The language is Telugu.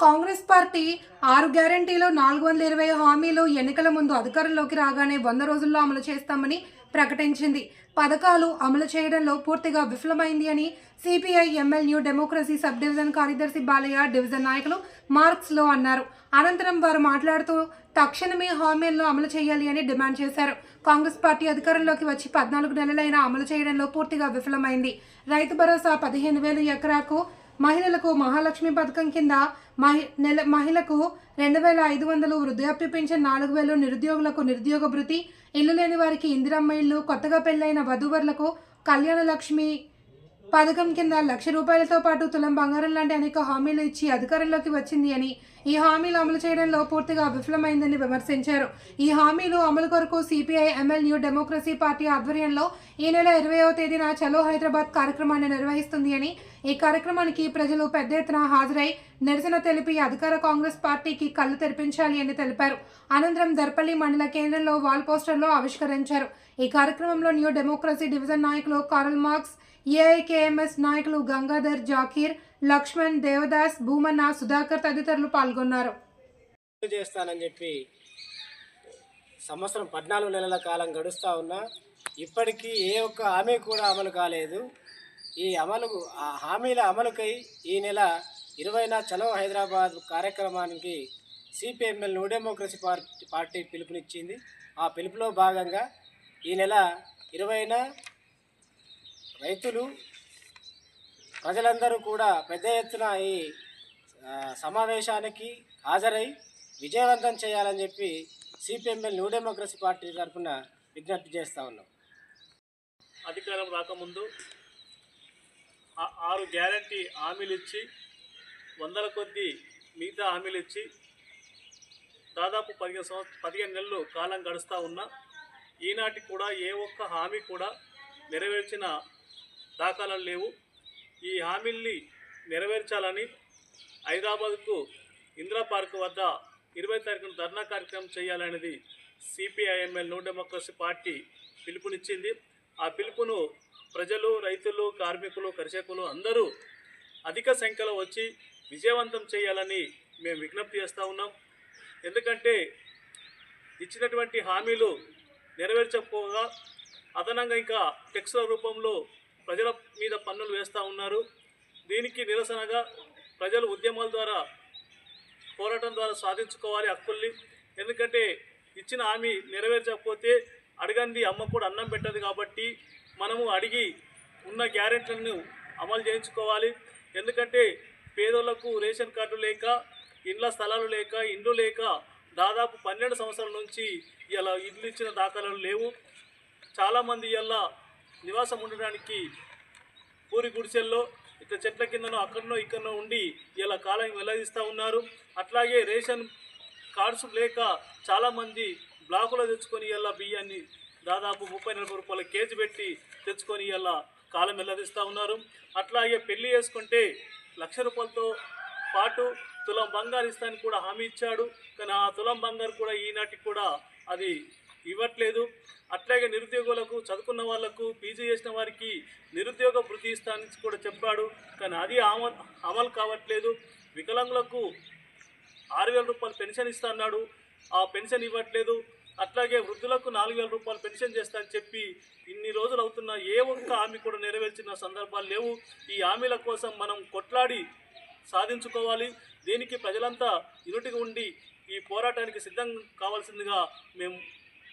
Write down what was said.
కాంగ్రెస్ పార్టీ ఆరు గ్యారంటీలు నాలుగు వందల ఇరవై హామీలు ఎన్నికల ముందు అధికారంలోకి రాగానే వంద రోజుల్లో అమలు చేస్తామని ప్రకటించింది. పథకాలు అమలు చేయడంలో పూర్తిగా విఫలమైంది అని CPI ML new democracy sub division కార్యదర్శి బాలయ్య డివిజన్ నాయకులు మార్క్స్లో అన్నారు. అనంతరం వారు మాట్లాడుతూ తక్షణమే హామీలను అమలు చేయాలి అని డిమాండ్ చేశారు. కాంగ్రెస్ పార్టీ అధికారంలోకి వచ్చి పద్నాలుగు నెలలైనా అమలు చేయడంలో పూర్తిగా విఫలమైంది. రైతు భరోసా పదిహేను వేలు ఎకరాకు మహిళలకు మహాలక్ష్మి పథకం కింద మహి నెల మహిళకు రెండు వేల ఐదు వందలు వృద్ధాప్య పెన్షన్ నాలుగు వేలు నిరుద్యోగులకు నిరుద్యోగ భృతి ఇల్లు లేని వారికి ఇందిరమ్మ ఇల్లు కొత్తగా పెళ్ళైన వధూవరులకు కళ్యాణ లక్ష్మి పథకం కింద లక్ష రూపాయలతో పాటు తులం బంగారం లాంటి అనేక హామీలు ఇచ్చి అధికారంలోకి వచ్చింది అని ఈ హామీలు అమలు చేయడంలో పూర్తిగా విఫలమైందని విమర్శించారు. ఈ హామీలు అమలు కొరకు CPI ML new democracy party ఆధ్వర్యంలో ఈ నెల ఇరవయో తేదీన చలో హైదరాబాద్ కార్యక్రమాన్ని నిర్వహిస్తుంది అని ఈ కార్యక్రమానికి ప్రజలు పెద్ద ఎత్తున హాజరై నిరసన తెలిపి అధికార కాంగ్రెస్ పార్టీకి కళ్ళు తెరిపించాలి అని తెలిపారు. అనంతరం దర్పల్లి మండల కేంద్రంలో వాల్ పోస్టర్లో ఆవిష్కరించారు. ఈ కార్యక్రమంలో న్యూ డెమోక్రసీ డివిజన్ నాయకులు కారల్ మార్క్స్ ఏఐకేఎంఎస్ నాయకులు గంగాధర్ జాకీర్ లక్ష్మణ్ దేవదాస్ భూమన్న సుధాకర్ తదితరులు పాల్గొన్నారు. చేస్తానని చెప్పి సంవత్సరం పద్నాలుగు నెలల కాలం గడుస్తూ ఉన్నా ఇప్పటికీ ఏ ఒక్క హామీ కూడా అమలు కాలేదు. ఈ అమలు ఆ హామీల అమలుకై ఈ నెల ఇరవైన చలో హైదరాబాద్ కార్యక్రమానికి CPML new democracy party party పిలుపునిచ్చింది. ఆ పిలుపులో భాగంగా ఈ నెల ఇరవైన రైతులు ప్రజలందరూ కూడా పెద్ద ఎత్తున ఈ సమావేశానికి హాజరై విజయవంతం చేయాలని చెప్పి సిపిఎంఎల్ న్యూ డెమోక్రసీ పార్టీ తరఫున విజ్ఞప్తి చేస్తూ ఉన్నాం. అధికారం రాకముందు ఆరు గ్యారంటీ హామీలు ఇచ్చి వందల కొద్ది మిగతా హామీలు ఇచ్చి దాదాపు పదిహేను సంవత్సరం పదిహేను నెలలు కాలం గడుస్తూ ఉన్నా ఈనాటికి కూడా ఏ ఒక్క హామీ కూడా నెరవేర్చిన దాఖలాలు లేవు. ఈ హామీల్ని నెరవేర్చాలని హైదరాబాద్కు ఇందిరా పార్క్ వద్ద ఇరవై తారీఖున ధర్నా కార్యక్రమం చేయాలనేది సిపిఐఎంఎల్ న్యూ డెమోక్రసీ పార్టీ పిలుపునిచ్చింది. ఆ పిలుపును ప్రజలు రైతులు కార్మికులు కర్షకులు అందరూ అధిక సంఖ్యలో వచ్చి విజయవంతం చేయాలని మేము విజ్ఞప్తి చేస్తూ ఉన్నాం. ఎందుకంటే ఇచ్చినటువంటి హామీలు నెరవేర్చకపోగా అదనంగా ఇంకా టెక్స్ల రూపంలో ప్రజల మీద పన్నులు వేస్తూ ఉన్నారు. దీనికి నిరసనగా ప్రజలు ఉద్యమాల ద్వారా పోరాటం ద్వారా సాధించుకోవాలి హక్కుల్ని. ఎందుకంటే ఇచ్చిన హామీ నెరవేర్చకపోతే అడగంది అమ్మ కూడా అన్నం పెట్టదు కాబట్టి మనము అడిగి ఉన్న గ్యారెంటీలను అమలు చేయించుకోవాలి. ఎందుకంటే పేదోళ్ళకు రేషన్ కార్డు లేక ఇండ్ల స్థలాలు లేక ఇండ్లు లేక దాదాపు పన్నెండు సంవత్సరాల నుంచి ఇలా ఇల్లు ఇచ్చిన దాఖలాలు లేవు. చాలామంది ఇలా నివాసం ఉండడానికి పూరి గుడిసెల్లో ఇట్లా చెట్ల కిందనో అక్కడనో ఇక్కడనో ఉండి ఇలా కాలం వెల్లదీస్తూ ఉన్నారు. అట్లాగే రేషన్ కార్డ్స్ లేక చాలామంది బ్లాకులో తెచ్చుకొని ఇలా బియ్యాన్ని దాదాపు ముప్పై నలభై రూపాయల కేజీ పెట్టి తెచ్చుకొని ఇలా కాలం వెల్లదీస్తూ ఉన్నారు. అట్లాగే పెళ్ళి చేసుకుంటే లక్ష రూపాయలతో పాటు తులం బంగారు ఇస్తానికి కూడా హామీ ఇచ్చాడు. కానీ ఆ తులం బంగారు కూడా ఈనాటికి కూడా అది ఇవ్వట్లేదు. అట్లాగే నిరుద్యోగులకు చదువుకున్న వాళ్ళకు పీజీ చేసిన వారికి నిరుద్యోగ భృతి ఇస్తానని కూడా చెప్పాడు. కానీ అది అమలు అమలు కావట్లేదు. వికలాంగులకు ఆరు వేల రూపాయలు పెన్షన్ ఇస్తా అన్నాడు. ఆ పెన్షన్ ఇవ్వట్లేదు. అట్లాగే వృద్ధులకు నాలుగు వేల రూపాయలు పెన్షన్ చేస్తానని చెప్పి ఇన్ని రోజులు అవుతున్న ఏ ఒక్క హామీ కూడా నెరవేర్చిన సందర్భాలు లేవు. ఈ హామీల కోసం మనం కొట్లాడి సాధించుకోవాలి. దీనికి ప్రజలంతా యూనిట్గా ఉండి ఈ పోరాటానికి సిద్ధం కావాల్సిందిగా మేము